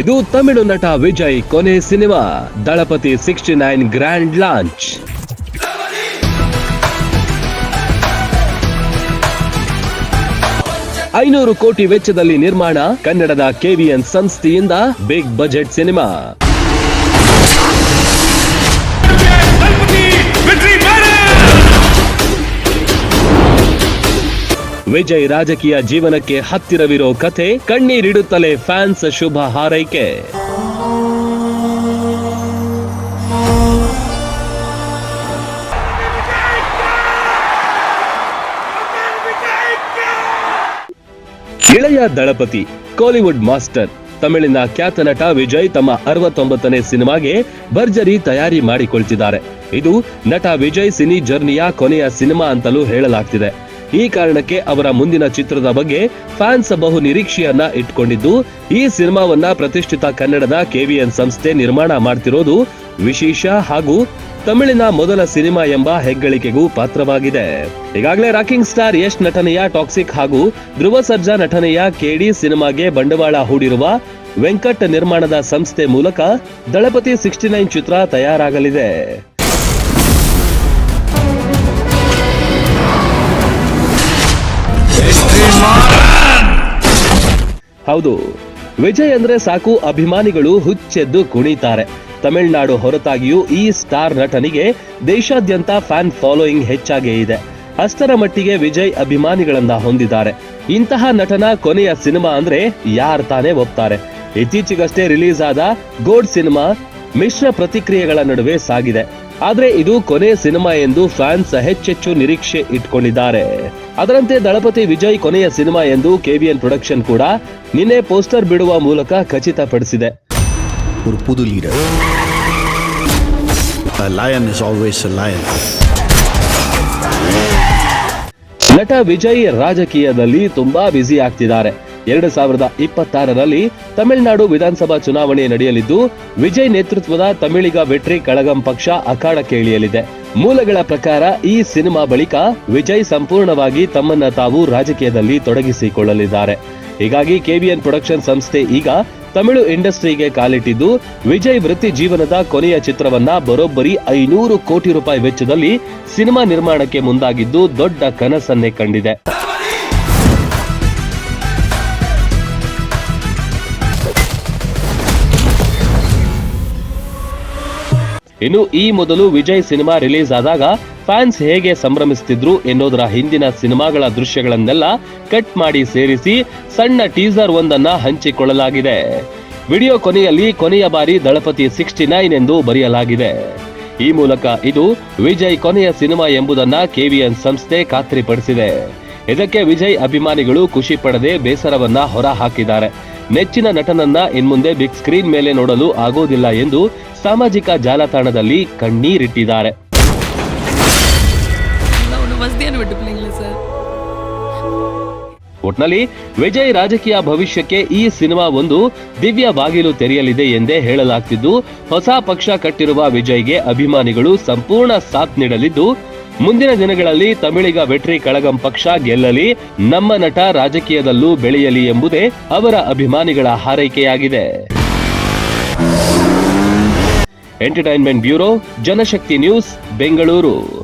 ಇದು ತಮಿಳು ನಟ ವಿಜಯ್ ಕೊನೆ cinema, Thalapathy sixty nine grand launch. ಐನೂರು ಕೋಟಿ ವೆಚ್ಚದಲ್ಲಿ ನಿರ್ಮಾಣ ಕನ್ನಡದ ಕೆವಿಎನ್ ಸಂಸ್ಥೆಯಿಂದ ಬಿಗ್ ಬಜೆಟ್ ಸಿನಿಮಾ. ವಿಜಯ್ ರಾಜಕೀಯ ಜೀವನಕ್ಕೆ ಹತ್ತಿರವಿರೋ ಕಥೆ ಕಣ್ಣೀರಿಡುತ್ತಲೇ ಫ್ಯಾನ್ಸ್ ಶುಭ ಹಾರೈಕೆ. ಇಳೆಯ ದಳಪತಿ ಕಾಲಿವುಡ್ ಮಾಸ್ಟರ್, ತಮಿಳಿನ ಖ್ಯಾತ ನಟ ವಿಜಯ್ ತಮ್ಮ ಅರವತ್ತೊಂಬತ್ತನೇ ಸಿನಿಮಾಗೆ ಭರ್ಜರಿ ತಯಾರಿ ಮಾಡಿಕೊಳ್ತಿದ್ದಾರೆ. ಇದು ನಟ ವಿಜಯ್ ಸಿನಿ ಜರ್ನಿಯ ಕೊನೆಯ ಸಿನಿಮಾ ಅಂತಲೂ ಹೇಳಲಾಗ್ತಿದೆ. ಈ ಕಾರಣಕ್ಕೆ ಅವರ ಮುಂದಿನ ಚಿತ್ರದ ಬಗ್ಗೆ ಫ್ಯಾನ್ಸ್ ಬಹು ನಿರೀಕ್ಷೆಯನ್ನ ಇಟ್ಕೊಂಡಿದ್ದು, ಈ ಸಿನಿಮಾವನ್ನ ಪ್ರತಿಷ್ಠಿತ ಕನ್ನಡದ ಕೆವಿಎನ್ ಸಂಸ್ಥೆ ನಿರ್ಮಾಣ ಮಾಡ್ತಿರೋದು ವಿಶೇಷ ಹಾಗೂ ತಮಿಳಿನ ಮೊದಲ ಸಿನಿಮಾ ಎಂಬ ಹೆಗ್ಗಳಿಕೆಗೂ ಪಾತ್ರವಾಗಿದೆ. ಈಗಾಗಲೇ ರಾಕಿಂಗ್ ಸ್ಟಾರ್ ಯಶ್ ನಟನೆಯ ಟಾಕ್ಸಿಕ್ ಹಾಗೂ ಧ್ರುವ ಸರ್ಜಾ ನಟನೆಯ ಕೆಡಿ ಸಿನಿಮಾಗೆ ಬಂಡವಾಳ ಹೂಡಿರುವ ವೆಂಕಟ್ ನಿರ್ಮಾಣದ ಸಂಸ್ಥೆ ಮೂಲಕ ದಳಪತಿ ಸಿಕ್ಸ್ಟಿ ನೈನ್ ಚಿತ್ರ ತಯಾರಾಗಲಿದೆ. ಹೌದು. ವಿಜಯ್ ಅಂದ್ರೆ ಸಾಕು ಅಭಿಮಾನಿಗಳು ಹುಚ್ಚೆದ್ದು ಕುಣಿತಾರೆ. ತಮಿಳುನಾಡು ಹೊರತಾಗಿಯೂ ಈ ಸ್ಟಾರ್ ನಟನಿಗೆ ದೇಶಾದ್ಯಂತ ಫ್ಯಾನ್ ಫಾಲೋಯಿಂಗ್ ಹೆಚ್ಚಾಗೇ ಇದೆ. ಅಷ್ಟರ ಮಟ್ಟಿಗೆ ವಿಜಯ್ ಅಭಿಮಾನಿಗಳನ್ನ ಹೊಂದಿದ್ದಾರೆ. ಇಂತಹ ನಟನ ಕೊನೆಯ ಸಿನಿಮಾ ಅಂದ್ರೆ ಯಾರ್ ತಾನೇ ಒಪ್ತಾರೆ. ಇತ್ತೀಚೆಗಷ್ಟೇ ರಿಲೀಸ್ ಆದ ಗೋಡ್ ಸಿನಿಮಾ ಮಿಶ್ರ ಪ್ರತಿಕ್ರಿಯೆಗಳ ನಡುವೆ ಸಾಗಿದೆ. ಆದರೆ ಇದು ಕೊನೆ ಸಿನಿಮಾ ಎಂದು ಫ್ಯಾನ್ಸ್ ಹೆಚ್ಚೆಚ್ಚು ನಿರೀಕ್ಷೆ ಇಟ್ಕೊಂಡಿದ್ದಾರೆ. ಅದರಂತೆ ದಳಪತಿ ವಿಜಯ್ ಕೊನೆಯ ಸಿನಿಮಾ ಎಂದು ಕೆವಿಎನ್ ಪ್ರೊಡಕ್ಷನ್ ಕೂಡ ನಿನ್ನೆ ಪೋಸ್ಟರ್ ಬಿಡುವ ಮೂಲಕ ಖಚಿತಪಡಿಸಿದೆ. ನಟ ವಿಜಯ್ ರಾಜಕೀಯದಲ್ಲಿ ತುಂಬಾ ಬ್ಯುಸಿ ಆಗ್ತಿದ್ದಾರೆ. ಎರಡು ಸಾವಿರದ ಇಪ್ಪತ್ತಾರರಲ್ಲಿ ತಮಿಳುನಾಡು ವಿಧಾನಸಭಾ ಚುನಾವಣೆ ನಡೆಯಲಿದ್ದು, ವಿಜಯ್ ನೇತೃತ್ವದ ತಮಿಳಿಗ ವೆಟ್ರಿ ಕಳಗಂ ಪಕ್ಷ ಅಖಾಡಕ್ಕೆ ಇಳಿಯಲಿದೆ. ಮೂಲಗಳ ಪ್ರಕಾರ ಈ ಸಿನಿಮಾ ಬಳಿಕ ವಿಜಯ್ ಸಂಪೂರ್ಣವಾಗಿ ತಮ್ಮನ್ನ ತಾವು ರಾಜಕೀಯದಲ್ಲಿ ತೊಡಗಿಸಿಕೊಳ್ಳಲಿದ್ದಾರೆ. ಹೀಗಾಗಿ ಕೆವಿಎನ್ ಪ್ರೊಡಕ್ಷನ್ ಸಂಸ್ಥೆ ಈಗ ತಮಿಳು ಇಂಡಸ್ಟ್ರಿಗೆ ಕಾಲಿಟ್ಟಿದ್ದು, ವಿಜಯ್ ವೃತ್ತಿ ಜೀವನದ ಕೊನೆಯ ಚಿತ್ರವನ್ನ ಬರೋಬ್ಬರಿ ಐನೂರು ಕೋಟಿ ರೂಪಾಯಿ ವೆಚ್ಚದಲ್ಲಿ ಸಿನಿಮಾ ನಿರ್ಮಾಣಕ್ಕೆ ಮುಂದಾಗಿದ್ದು ದೊಡ್ಡ ಕನಸನ್ನೇ ಕಂಡಿದೆ. ಇನ್ನು ಈ ಮೊದಲು ವಿಜಯ್ ಸಿನಿಮಾ ರಿಲೀಸ್ ಆದಾಗ ಫ್ಯಾನ್ಸ್ ಹೇಗೆ ಸಂಭ್ರಮಿಸುತ್ತಿದ್ರು ಎನ್ನುವುದರ ಹಿಂದಿನ ಸಿನಿಮಾಗಳ ದೃಶ್ಯಗಳನ್ನೆಲ್ಲ ಕಟ್ ಮಾಡಿ ಸೇರಿಸಿ ಸಣ್ಣ ಟೀಸರ್ ಒಂದನ್ನ ಹಂಚಿಕೊಳ್ಳಲಾಗಿದೆ. ವಿಡಿಯೋ ಕೊನೆಯಲ್ಲಿ ಕೊನೆಯ ಬಾರಿ ದಳಪತಿ ಸಿಕ್ಸ್ಟಿ ನೈನ್ ಎಂದು ಬರೆಯಲಾಗಿದೆ. ಈ ಮೂಲಕ ಇದು ವಿಜಯ್ ಕೊನೆಯ ಸಿನಿಮಾ ಎಂಬುದನ್ನ ಕೆವಿಎನ್ ಸಂಸ್ಥೆ ಖಾತ್ರಿಪಡಿಸಿದೆ. ಇದಕ್ಕೆ ವಿಜಯ್ ಅಭಿಮಾನಿಗಳು ಖುಷಿ ಪಡದೆ ಬೇಸರವನ್ನ ಹೊರ ಹಾಕಿದ್ದಾರೆ ನೆಚ್ಚಿನ ನಟನನ್ನ ಇನ್ಮುಂದೆ ಬಿಗ್ ಸ್ಕ್ರೀನ್ ಮೇಲೆ ನೋಡಲು ಆಗೋದಿಲ್ಲ ಎಂದು ಸಾಮಾಜಿಕ ಜಾಲತಾಣದಲ್ಲಿ ಕಣ್ಣೀರಿಟ್ಟಿದ್ದಾರೆ. ಒಟ್ನಲ್ಲಿ ವಿಜಯ್ ರಾಜಕೀಯ ಭವಿಷ್ಯಕ್ಕೆ ಈ ಸಿನಿಮಾ ಒಂದು ದಿವ್ಯ ಬಾಗಿಲು ತೆರೆಯಲಿದೆ ಎಂದೇ ಹೇಳಲಾಗ್ತಿದ್ದು ಹೊಸ ಪಕ್ಷ ಕಟ್ಟಿರುವ ವಿಜಯ್ಗೆ ಅಭಿಮಾನಿಗಳು ಸಂಪೂರ್ಣ ಸಾಥ್ ನೀಡಲಿದ್ದು ಮುಂದಿನ ದಿನಗಳಲ್ಲಿ ತಮಿಳಿಗ ವೆಟ್ರಿ ಕಳಗಂ ಪಕ್ಷ ಗೆಲ್ಲಲಿ ನಮ್ಮ ನಟ ರಾಜಕೀಯದಲ್ಲೂ ಬೆಳೆಯಲಿ ಎಂಬುದೇ ಅವರ ಅಭಿಮಾನಿಗಳ ಹಾರೈಕೆಯಾಗಿದೆ. Entertainment bureau, Janashakti news, Bengaluru.